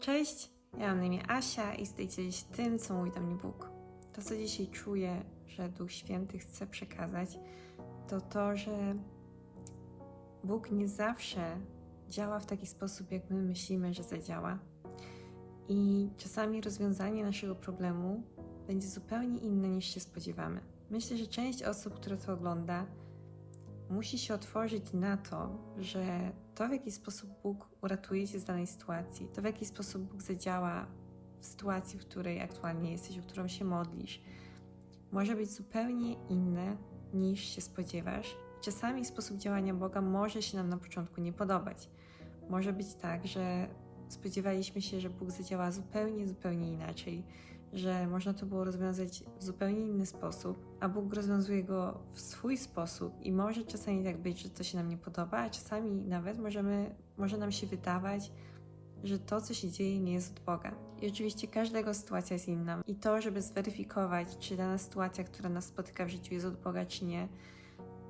Cześć, ja mam na imię Asia i dzielić się tym, co mówi do mnie Bóg. To, co dzisiaj czuję, że Duch Święty chce przekazać, to to, że Bóg nie zawsze działa w taki sposób, jak my myślimy, że zadziała. I czasami rozwiązanie naszego problemu będzie zupełnie inne niż się spodziewamy. Myślę, że część osób, która to ogląda, musi się otworzyć na to, że to, w jaki sposób Bóg uratuje cię z danej sytuacji, to, w jaki sposób Bóg zadziała w sytuacji, w której aktualnie jesteś, o którą się modlisz, może być zupełnie inne niż się spodziewasz. Czasami sposób działania Boga może się nam na początku nie podobać. Może być tak, że spodziewaliśmy się, że Bóg zadziała zupełnie, zupełnie inaczej, że można to było rozwiązać w zupełnie inny sposób, a Bóg rozwiązuje go w swój sposób i może czasami tak być, że to się nam nie podoba, a czasami nawet możemy, może nam się wydawać, że to, co się dzieje, nie jest od Boga. I oczywiście każdego sytuacja jest inna. I to, żeby zweryfikować, czy dana sytuacja, która nas spotyka w życiu, jest od Boga, czy nie,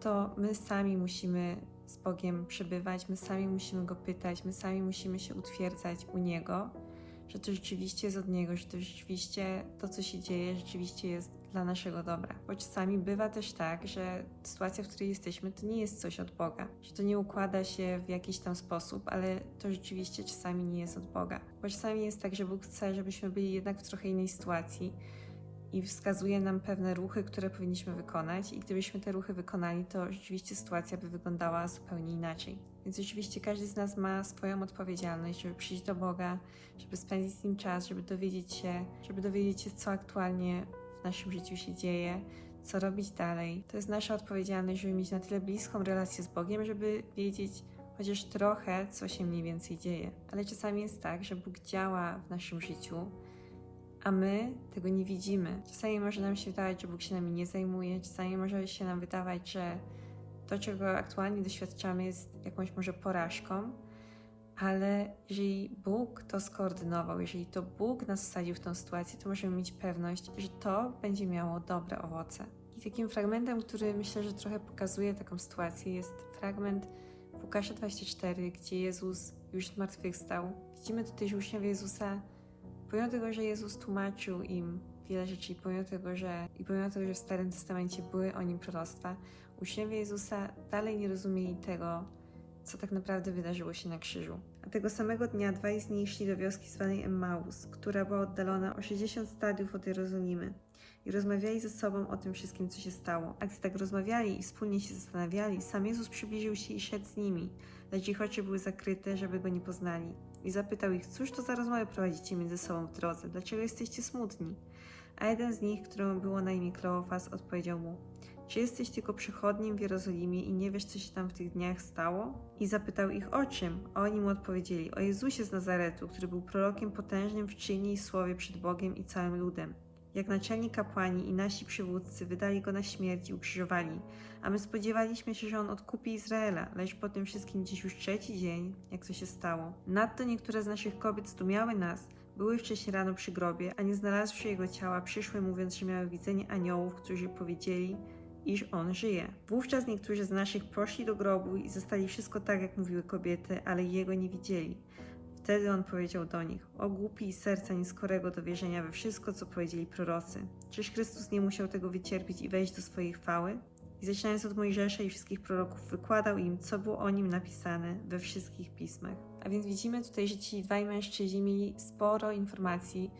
to my sami musimy z Bogiem przebywać, my sami musimy Go pytać, my sami musimy się utwierdzać u Niego, że to rzeczywiście jest od Niego, że to rzeczywiście to, co się dzieje, rzeczywiście jest dla naszego dobra. Bo czasami bywa też tak, że sytuacja, w której jesteśmy, to nie jest coś od Boga, że to nie układa się w jakiś tam sposób, ale to rzeczywiście czasami nie jest od Boga. Bo czasami jest tak, że Bóg chce, żebyśmy byli jednak w trochę innej sytuacji i wskazuje nam pewne ruchy, które powinniśmy wykonać, i gdybyśmy te ruchy wykonali, to rzeczywiście sytuacja by wyglądała zupełnie inaczej. Więc oczywiście każdy z nas ma swoją odpowiedzialność, żeby przyjść do Boga, żeby spędzić z Nim czas, żeby dowiedzieć się, żeby dowiedzieć się, co aktualnie w naszym życiu się dzieje, co robić dalej. To jest nasza odpowiedzialność, żeby mieć na tyle bliską relację z Bogiem, żeby wiedzieć chociaż trochę, co się mniej więcej dzieje. Ale czasami jest tak, że Bóg działa w naszym życiu, a my tego nie widzimy. Czasami może nam się wydawać, że Bóg się nami nie zajmuje, czasami może się nam wydawać, że to, czego aktualnie doświadczamy, jest jakąś może porażką, ale jeżeli Bóg to skoordynował, jeżeli to Bóg nas wsadził w tą sytuację, to możemy mieć pewność, że to będzie miało dobre owoce. I takim fragmentem, który myślę, że trochę pokazuje taką sytuację, jest fragment Łukasza 24, gdzie Jezus już zmartwychwstał. Widzimy tutaj, że uczniowie Jezusa Pomimo tego, że Jezus tłumaczył im wiele rzeczy, i pomimo tego, że, i pomimo tego, że w Starym Testamencie były o nim proroctwa, uczniowie Jezusa dalej nie rozumieli tego, co tak naprawdę wydarzyło się na krzyżu. A tego samego dnia dwaj z nich szli do wioski zwanej Emmaus, która była oddalona o 60 stadiów od Jerozolimy i rozmawiali ze sobą o tym wszystkim, co się stało. A gdy tak rozmawiali i wspólnie się zastanawiali, sam Jezus przybliżył się i szedł z nimi, lecz ich oczy były zakryte, żeby go nie poznali. I zapytał ich, cóż to za rozmowy prowadzicie między sobą w drodze, dlaczego jesteście smutni? A jeden z nich, któremu było na imię Kleofas, odpowiedział mu, czy jesteś tylko przychodnim w Jerozolimie i nie wiesz, co się tam w tych dniach stało? I zapytał ich o czym, a oni mu odpowiedzieli, o Jezusie z Nazaretu, który był prorokiem potężnym w czynie i słowie przed Bogiem i całym ludem. Jak naczelni kapłani i nasi przywódcy wydali go na śmierć i ukrzyżowali, a my spodziewaliśmy się, że on odkupi Izraela, lecz po tym wszystkim dziś już trzeci dzień, jak to się stało. Nadto niektóre z naszych kobiet zdumiały nas, były wcześniej rano przy grobie, a nie znalazłszy jego ciała, przyszły mówiąc, że miały widzenie aniołów, którzy powiedzieli, iż on żyje. Wówczas niektórzy z naszych poszli do grobu i zostali wszystko tak, jak mówiły kobiety, ale jego nie widzieli. Wtedy on powiedział do nich: O głupi i serca nieskorego do wierzenia we wszystko, co powiedzieli prorocy. Czyż Chrystus nie musiał tego wycierpieć i wejść do swojej chwały? I zaczynając od Mojżesza i wszystkich proroków, wykładał im, co było o nim napisane we wszystkich pismach. A więc widzimy tutaj, że ci dwaj mężczyźni mieli sporo informacji,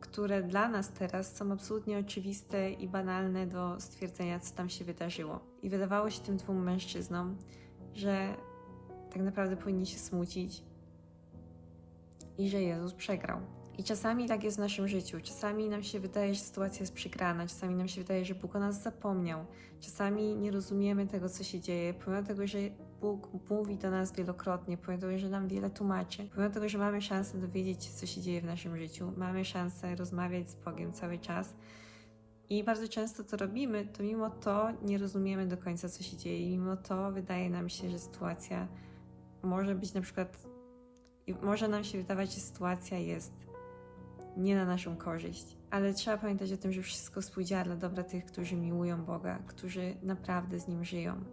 które dla nas teraz są absolutnie oczywiste i banalne do stwierdzenia, co tam się wydarzyło. I wydawało się tym dwóm mężczyznom, że tak naprawdę powinni się smucić i że Jezus przegrał. I czasami tak jest w naszym życiu. Czasami nam się wydaje, że sytuacja jest przegrana, czasami nam się wydaje, że Bóg o nas zapomniał. Czasami nie rozumiemy tego, co się dzieje, pomimo tego, że Bóg mówi do nas wielokrotnie, pomimo tego, że nam wiele tłumaczy, pomimo tego, że mamy szansę dowiedzieć się, co się dzieje w naszym życiu, mamy szansę rozmawiać z Bogiem cały czas. I bardzo często to robimy, to mimo to nie rozumiemy do końca, co się dzieje, mimo to wydaje nam się, że sytuacja może być na przykład, może nam się wydawać, że sytuacja jest nie na naszą korzyść. Ale trzeba pamiętać o tym, że wszystko współdziała dla dobra tych, którzy miłują Boga, którzy naprawdę z Nim żyją.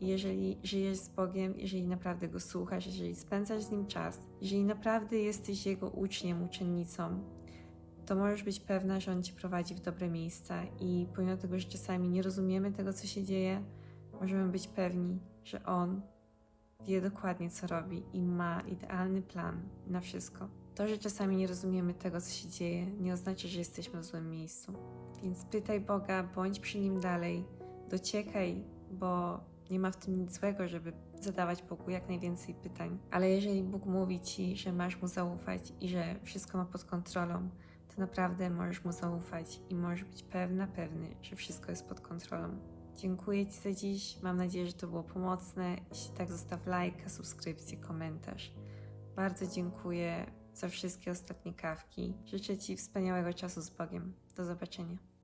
I jeżeli żyjesz z Bogiem, jeżeli naprawdę Go słuchasz, jeżeli spędzasz z Nim czas, jeżeli naprawdę jesteś Jego uczniem, uczennicą, to możesz być pewna, że On Cię prowadzi w dobre miejsca i pomimo tego, że czasami nie rozumiemy tego, co się dzieje, możemy być pewni, że On wie dokładnie, co robi i ma idealny plan na wszystko. To, że czasami nie rozumiemy tego, co się dzieje, nie oznacza, że jesteśmy w złym miejscu. Więc pytaj Boga, bądź przy Nim dalej, dociekaj, bo nie ma w tym nic złego, żeby zadawać Bogu jak najwięcej pytań. Ale jeżeli Bóg mówi Ci, że masz Mu zaufać i że wszystko ma pod kontrolą, to naprawdę możesz Mu zaufać i możesz być pewna, pewny, że wszystko jest pod kontrolą. Dziękuję Ci za dziś. Mam nadzieję, że to było pomocne. Jeśli tak, zostaw lajka, subskrypcję, komentarz. Bardzo dziękuję za wszystkie ostatnie kawki. Życzę Ci wspaniałego czasu z Bogiem. Do zobaczenia.